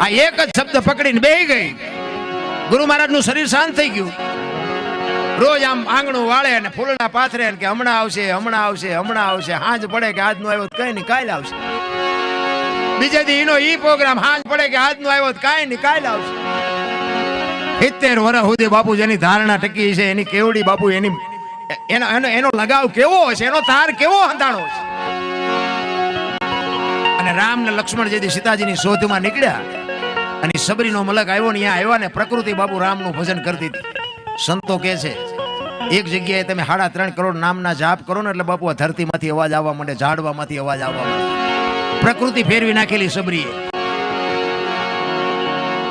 આ એક જ શબ્દ પકડીને બેહી ગઈ. ગુરુ મહારાજનું શરીર શાંત થઈ ગયું. રોજ આમ આંગણું વાળે અને ફૂલના પાથરે કે હમણાં આવશે હમણાં આવશે હમણાં આવશે, હાંજ પડે કે આજનો આવ્યો કઈ નહીં, કાલ આવશે. બીજે દી ઈ પ્રોગ્રામ, હાંજ પડે કે આજનો આવ્યો કાંઈ નહીં, કાલ આવશે. સિત્તેર વર્ષ સુધી બાપુ જેની ધારણા ટકી છે, એની કેવડી બાપુ એની એનો એનો એનો લગાવ કેવો હશે? એનો તાર કેવો હંધાણો છે અને રામ ને લક્ષ્મણ જેથી સીતાજીની શોધમાં નીકળ્યા. અને સબરીનો મલક આવ્યો ને અહીંયા આવ્યા ને પ્રકૃતિ બાપુ રામનું ભજન કરતી હતી. સંતો કહે છે, એક જગ્યાએ તમે સાડા ત્રણ કરોડ નામના જાપ કરો ને એટલે બાપુ આ ધરતીમાંથી અવાજ આવવા માંડે, ઝાડવામાંથી અવાજ આવવા પ્રકૃતિ ફેરવી નાખેલી સબરીએ.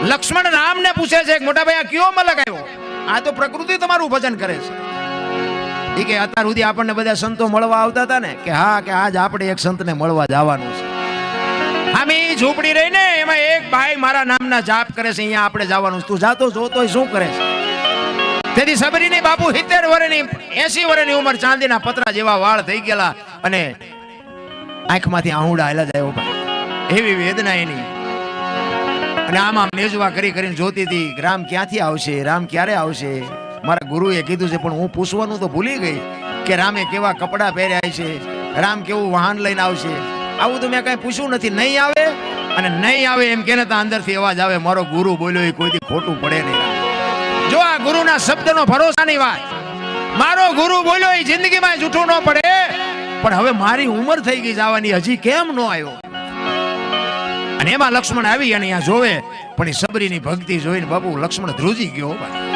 લક્ષ્મણ રામને પૂછે છે કે મોટા ભાઈ, આ કયો મલક આવ્યો? આ તો પ્રકૃતિ તમારું ભજન કરે છે. એ કે અત્યાર સુધી આપણને બધા સંતો મળવા આવતા હતા ને, કે હા, કે આજ આપણે એક સંતને મળવા જવાનું છે. આમી ઝૂંપડી રહી ને એમાં એક ભાઈ મારા નામના જાપ કરે છે, અહીંયા આપણે જવાનું. તું જાતો જોતો શું કરે છે? તેથી સબરીની બાપુ સિત્તેર વર્ષની એસી વર્ષની ઉંમર ચાંદીના પતરા જેવા વાળ થઈ ગયેલા અને આંખમાંથી આહુડા આયલા જાય ઊભા. એવી વેદના એની. અને આમ આમ નેજવા કરી કરીને જોતી હતી, રામ ક્યાંથી આવશે? રામ ક્યારે આવશે? મારા ગુરુએ કીધું છે, પણ હું પૂછવાનું તો ભૂલી ગઈ કે રામે કેવા કપડાં પહેર્યા છે? રામ કેવું વાહન લઈને આવશે? આવું તો મેં કઈ પૂછ્યું નથી. નહીં આવે અને નહીં આવે એમ કે અંદરથી અવાજ આવે, મારો ગુરુ બોલ્યો, એ કોઈથી ખોટું પડે નહીં. જો આ ગુરુના શબ્દનો ભરોસાની વાત. મારો ગુરુ બોલ્યો, એ જિંદગીમાં જૂઠું ન પડે. પણ હવે મારી ઉંમર થઈ ગઈ જવાની, હજી કેમ ન આવ્યો? અને એમાં લક્ષ્મણ આવી અને અહીંયા જોવે, પણ એ સબરીની ભક્તિ જોઈને બાપુ લક્ષ્મણ ધ્રુજી ગયો ભાઈ.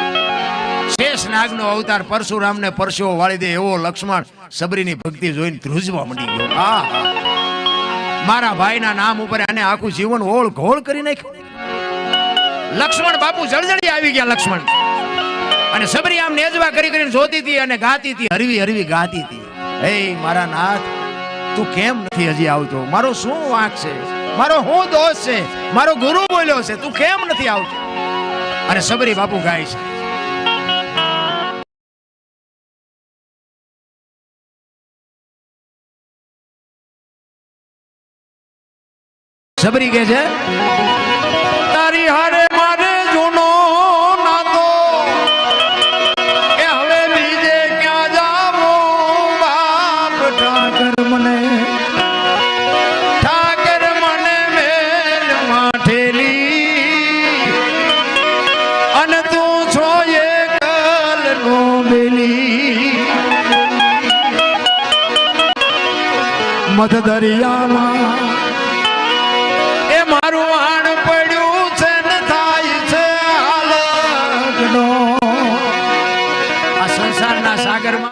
શેષ નાગનો અવતાર પરશુરામને પરસેવો વાળી દે એવો લક્ષ્મણ સબરીની ભક્તિ જોઈને ધ્રુજવા મંડી ગયો. આ મારા ભાઈના નામ ઉપર આને આખું જીવન ઓળ ઘોળ કરી નાખ્યું. લક્ષ્મણ બાપુ જળજળી આવી ગયા લક્ષ્મણ. અને સબરી આમ નેજવા કરી કરીને જોતી હતી અને ગાતી હતી, હરવી હરવી ગાતી હતી. હે મારા નાથ, તું કેમ નથી હજી આવતો? મારો શું વાંક છે? મારો હું દોષ છે? મારો ગુરુ બોલ્યો છે, તું કેમ નથી આવતો? અને સબરી બાપુ ગાય છે. સબરી કે છે, તારી હારે મારે જૂનો નાતો. એ હવે બીજે ક્યાં જાવો? બાપ ઠાકર મને ઠાકર મને મેલ માઠેલી. અને તું છો એ નો બેલી મત દરિયામાં મારું આણ પડ્યું.